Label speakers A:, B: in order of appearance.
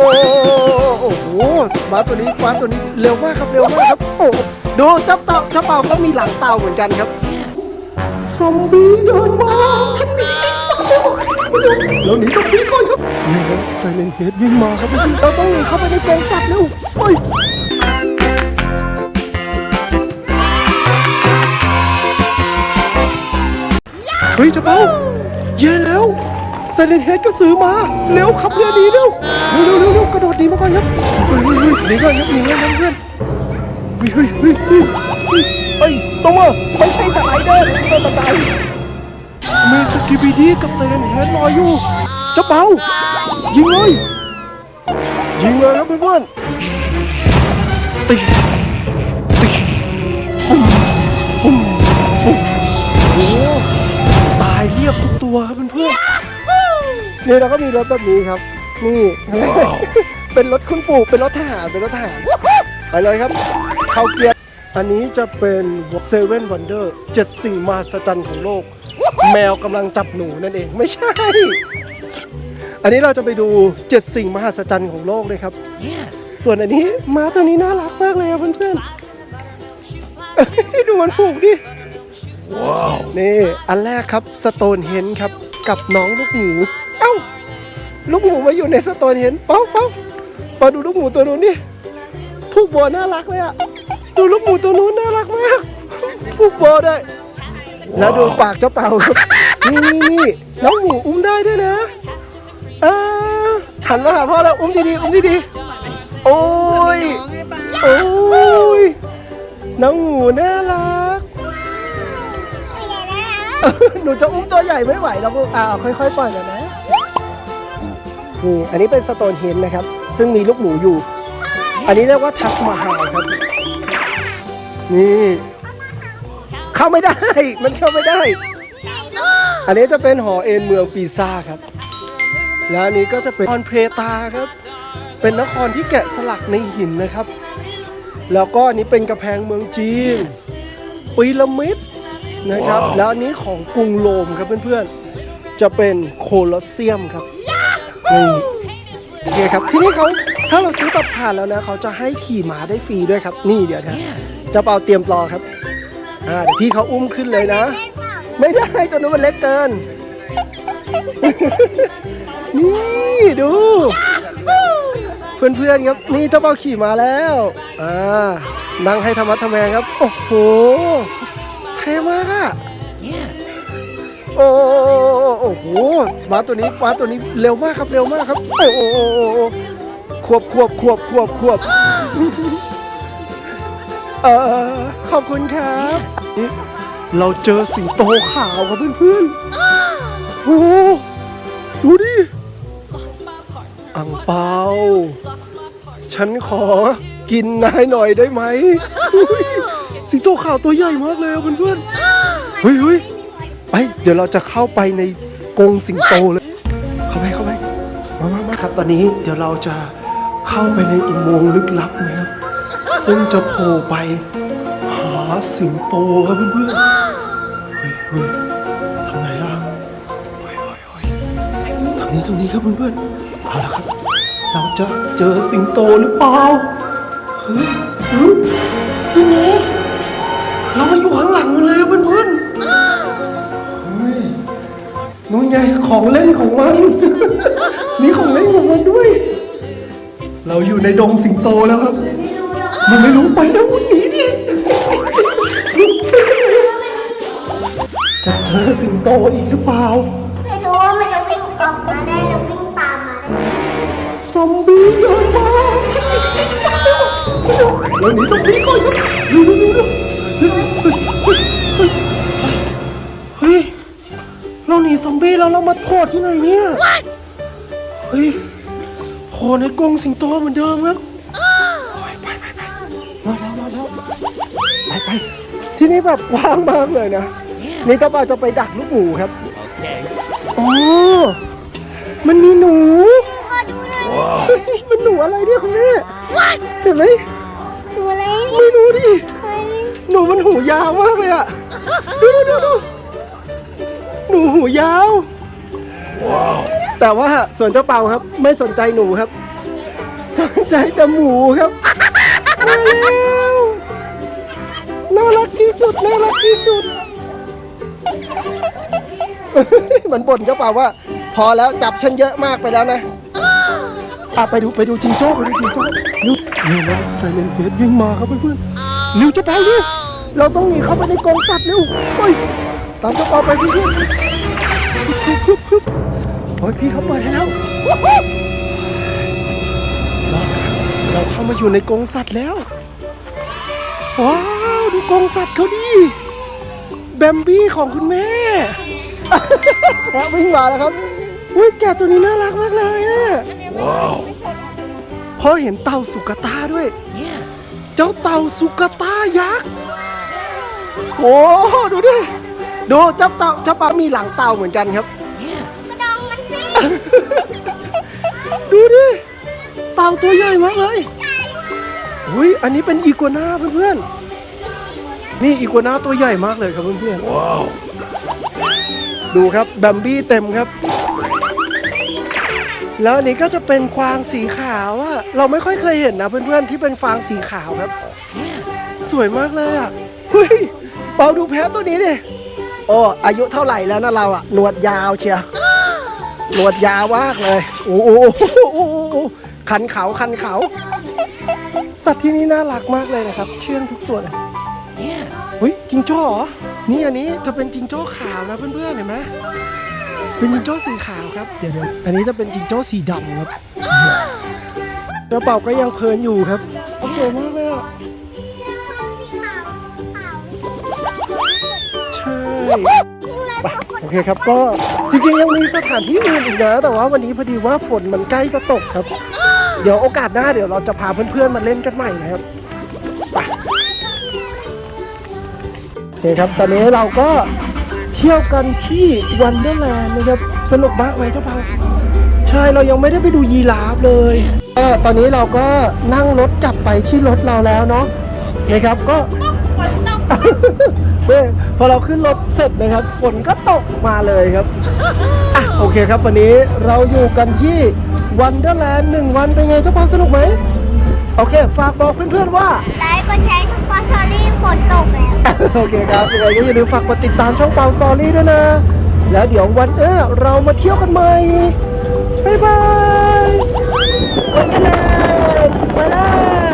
A: โอ้โอ้โหม้าตัวนี้ม้าตัวนี้เร็วมากครับเร็วมากครับโอ้ดูเจ้าเต่าเจ้าเต่าก็มีหลังเต่าเหมือนกันครับซอมบี้เดินมาท่านนีเราหนีซอมบี้ก่อนครับนี่ครับไซเลนเฮดวิ่งมาครับเราต้องหนีเข้าไปในกรงสัตว์เร็วไปเฮ้ยเจ้าเป้าเย่แล้วไซเลนเฮดก็ซื้อมาเร็วขับเรือหนีเร็ว กระโดดหนีมาก่อนครับเฮ้ยเฮ้ยเฮ้ยหนีก่อนครับหนีก่อนครับเพื่อนเฮ้ยเฮ้ยเฮ้ยเฮ้ยเฮ้ยเฮ้ยตรงมาไม่ใช่สไลเดอร์ไม่ใช่บันไดมีสกิบิดี้กับไซเรนเฮดรอยอยู่จ้าเปายิงเลยยิงเลยครับเพื่อนตีตีปุ้มปุ้มปุ้มโอ้ตายเรียบทุกตัวครับเพื่อนๆนี่เราก็มีรถแบบนี้ครับ นี่ เป็นรถคุณปู่เป็นรถทหารเป็นรถทหารไปเลยครับ เข้าเกียร์ อันนี้จะเป็นเซเว่นวันเดอร์เจ็ดสิ่งมหัศจรรย์ของโลก แมวกำลังจับหนูนั่นเองไม่ใช่ อันนี้เราจะไปดูเจ็ดสิ่งมหัศจรรย์ของโลกเลยครับ ส่วนอันนี้ม้าตัวนี้น่ารักมากเลยอะเพื่อนๆดูมันผูกดินี่ อันแรกครับสโตนเฮนครับ กับน้องลูกหมู เอ้า ลูกหมูมาอยู่ในสโตนเฮนเป้าเป้ามาดูลูกหมูตัวนู้นดิผูกโบน่ารักเลยอะดูลูกหมูตัวนู้นน่ารักมากผูกโบได้แล้วดูปากเจ้าเป่าครับนี่นี่นี่น้องหมูอุ้มได้ด้วยนะอ่าหันมาหาพ่อแล้วอุ้มดีๆอุ้มดีๆโอ้ยโอ้ยน้องหมูน่ารักหนูจะอุ้มตัวใหญ่ไม่ไหวแล้วลูกอ่าค่อยๆปล่อยกันนะ นี่อันนี้เป็นสโตนเฮนนะครับ ซึ่งมีลูกหมูอยู่ อันนี้เรียกว่าทัสมาฮาลครับ นี่ เข้าไม่ได้ มันเข้าไม่ได้ อันนี้จะเป็นหอเอ็นเมืองปีซ่าครับ แล้วอันนี้ก็จะเป็นนครเพตาครับ เป็นนครที่แกะสลักในหินนะครับ แล้วก็อันนี้เป็นกระแพงเมืองจีนปีระมิดนะครับ แล้วอันนี้ของกรุงโรมครับเพื่อนๆ จะเป็นโคลอสเซียมครับ นี่โอเคครับที่นี่เขาถ้าเราซื้อบัตรผ่านแล้วนะเขาจะให้ขี่ม้าได้ฟรีด้วยครับ นี่เดี๋ยวนะจะเปาเตรียมรอครับอ่าเดี๋ยวพี่เขาอุ้มขึ้นเลยนะ ไม่ได้ตัวนู้นมันเล็กเกิน นี่ดู เพื่อนๆครับ นี่เจ้าเปาขี่มาแล้วอ่านั่งให้ธรรมะทแมงครับ โอ้โหเท่มาก อะโอ้โอ้โหม้าตัวนี้ม้าตัวนี้เร็วมากครับเร็วมากครับ โอ้โอควบควบควบควบควบเออขอบคุณครับ เราเจอสิงโตขาวครับเพื่อนๆโอ้ดูดิอังเปาฉันขอกินนายหน่อยได้ไหมสิงโตขาวตัวใหญ่มากเลยเพื่อนๆเฮ้ยเฮ้ย ไป เดี๋ยวเราจะเข้าไปในกรงสิงโตเลย เข้าไปเข้าไปมามามาครับตอนนี้เดี๋ยวเราจะเข้าไปในอุโมงค์ลึกลับนะครับ ซึ่งจะโผล่ไปหาสิงโตครับเพื่อนๆเฮ้ยเฮ้ยทางไหนล่ะเฮ้ยเฮ้ยเฮ้ยทางนี้ทางนี้ครับเพื่อนๆเอาละครับ เราจะเจอสิงโตหรือเปล่าเฮ้ยเฮ้ยพี่เรามาอยู่ข้างหลังเลยเพื่อนๆเฮ้ยนู่น ไงของเล่นของมัน มีของเล่นของมันด้วย เราอยู่ในดงสิงโตแล้วครับ มันไม่รู้ไปแล้วหนีดิจะเจอสิงโตอีกหรือเปล่า
B: ไม่รู้ว่ามันจะวิ่งออกมาได้หรือวิ่งตามมาได้
A: ซอมบี้เดินมาเราหนีซอม หนีซอมบี้แล้วเรามาโผล่ที่ไหนเนี่ยเฮ้ยโผล่ในกรงสิงโตเหมือนเดิมครับไปไปไปมาแล้วมาแล้วไปไปที่นี่แบบกว้างมากเลยนะนี่เจ้าบ่าวจะไปดักลูกหมูครับอ๋อมันมีหนู
B: ขอดูหน่อย
A: เฮ้ยมันหนูอะไรเนี่ยคุณแม่เห็นไหม
B: ดูอะไรนี่
A: ไม่รู้ดิ
B: เฮ้ย
A: หนูมันหูยาวมากเลยอะดูดูดูดู หนูหูยาว แต่ว่าส่วนเจ้าเปาครับ ไม่สนใจหนูครับ สนใจแต่หมูครับมาแล้วน่ารักที่สุดน่ารักที่สุด มันบ่นก็เป่าว่า พอแล้วจับฉันเยอะมากไปแล้วนะอะไปดูไปดูจิงโจ้ไปดูจิงโจ้ดูนี่นะไซเลนเฮดวิ่งมาครับเพื่อนๆเร็วจะไปดิเราต้องหนีเข้าไปในกรงสัตว์เร็วเฮ้ย ตามเจ้าเปาไปเพื่อนๆฮึบฮึบฮึบโอ้ยพี่เขาเปิดให้แล้วเราเราเข้ามาอยู่ในกรงสัตว์แล้ว ว้าวดูกรงสัตว์เขาดิแบมบี้ของคุณแม่แพะวิ่งมาแล้วครับอุ้ยแกะตัวนี้น่ารักมากเลยอะว้าวพอเห็นเต่าสุกาตาด้วย เจ้าเต่าสุกาตายักษ์โอ้ดูดิ ดูเจ้าเต่าเจ้าปลามีหลังเต่าเหมือนกันครับ
B: กระดองมันสิ
A: ดูดิ เต่าตัวใหญ่มากเลยอุ้ยอันนี้เป็นอีกัวน่าเพื่อนๆ นี่อีกัวน่าตัวใหญ่มากเลยครับเพื่อนๆว้าวดูครับแบมบี้เต็มครับ แล้วอันนี้ก็จะเป็นควางสีขาวอะเราไม่ค่อยเคยเห็นนะเพื่อนๆที่เป็นฟางสีขาวครับ สวยมากเลยอะเฮ้ยเปาดูแพะตัวนี้ดิ โอ้ อายุเท่าไหร่แล้วนะเราอะหนวดยาวเชียวหนวดยาวมากเลยโอ้โหคันเขาคันเขา สัตว์ที่นี่น่ารักมากเลยนะครับ เชื่องทุกตัวเลยเฮ้ยจิงโจ้เหรอ นี่อันนี้จะเป็นจิงโจ้ขาวนะเพื่อนๆเห็นไหมเป็นจิงโจ้สีขาวครับ เดี๋ยวเดี๋ยวอันนี้จะเป็นจิงโจ้สีดำครับกระเป๋าก็ยังเพลินอยู่ครับสวยมากเลย ไปโอเคครับก็จริงๆยังมีสถานที่อื่นอีกนะ แต่ว่าวันนี้พอดีว่าฝนมันใกล้จะตกครับ เดี๋ยวโอกาสหน้าเดี๋ยวเราจะพาเพื่อนๆมาเล่นกันใหม่นะครับไปโอเคครับตอนนี้เราก็เที่ยวกันที่วันเดอร์แลนด์นะครับสนุกมากไหมเจ้าเปาใช่เรายังไม่ได้ไปดูยีราฟเลยเออตอนนี้เราก็นั่งรถกลับไปที่รถเราแล้วเนาะนะครับก็ เว้ยพอเราขึ้นรถเสร็จนะครับ ฝนก็ตกมาเลยครับอะโอเคครับ วันนี้เราอยู่กันที่วันเดอร์แลนด์หนึ่งวันเป็นไงเจ้าพ่อสนุกไหม โอเค ฝากบอกเพื่อนๆว่า
B: ไลค์กดแชร์ช่องปอชอรี่ฝนตกแล้ว
A: โอเคครับยังไงก็อย่าลืมฝากกดติดตามช่องเปาซอรี่ด้วยนะ แล้วเดี๋ยววันเออเรามาเที่ยวกันใหม่ บ๊ายบายวันเดอร์แลนด์ไปแล้ว